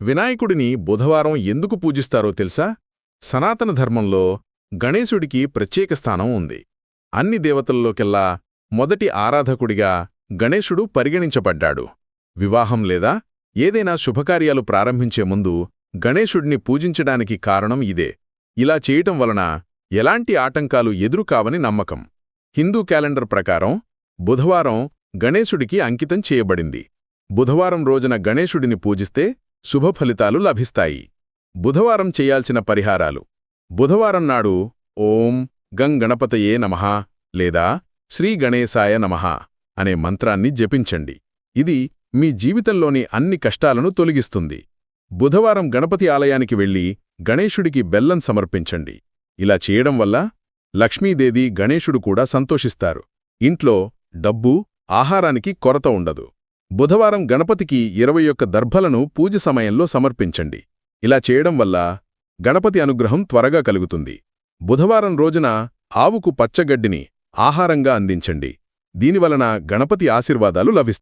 వినాయకుడిని బుధవారం ఎందుకు పూజిస్తారో తెలుసా? సనాతన ధర్మంలో గణేశుడికి ప్రత్యేక స్థానం ఉంది. అన్ని దేవతల్లోకెల్లా మొదటి ఆరాధకుడిగా గణేశుడు పరిగణించబడ్డాడు. వివాహం లేదా ఏదైనా శుభకార్యాలు ప్రారంభించే ముందు గణేశుడిని పూజించడానికి కారణం ఇదే. ఇలా చేయటం వలన ఎలాంటి ఆటంకాలు ఎదురుకావని నమ్మకం. హిందూ క్యాలెండర్ ప్రకారం బుధవారం గణేశుడికి అంకితం చేయబడింది. బుధవారం రోజున గణేశుడిని పూజిస్తే శుభ ఫలితాలు లభిస్తాయి. బుధవారం చేయాల్సిన పరిహారాలు. బుధవారం నాడు ఓం గం గణపతయే నమః లేదా శ్రీ గణేశాయ నమః అనే మంత్రాన్ని జపించండి. ఇది మీ జీవితంలోని అన్ని కష్టాలను తొలగిస్తుంది. బుధవారం గణపతి ఆలయానికి వెళ్ళి గణేశుడికి బెల్లం సమర్పించండి. ఇలా చేయడం వల్ల లక్ష్మీదేవి గణేశుడు కూడా సంతోషిస్తారు. ఇంట్లో డబ్బు ఆహారానికి కొరత ఉండదు. బుధవారం గణపతికి ఇరవై ఒక్క దర్భలను పూజ సమయంలో సమర్పించండి. ఇలా చేయడం వల్ల గణపతి అనుగ్రహం త్వరగా కలుగుతుంది. బుధవారం రోజున ఆవుకు పచ్చగడ్డిని ఆహారంగా అందించండి. దీనివలన గణపతి ఆశీర్వాదాలు లభిస్తాయి.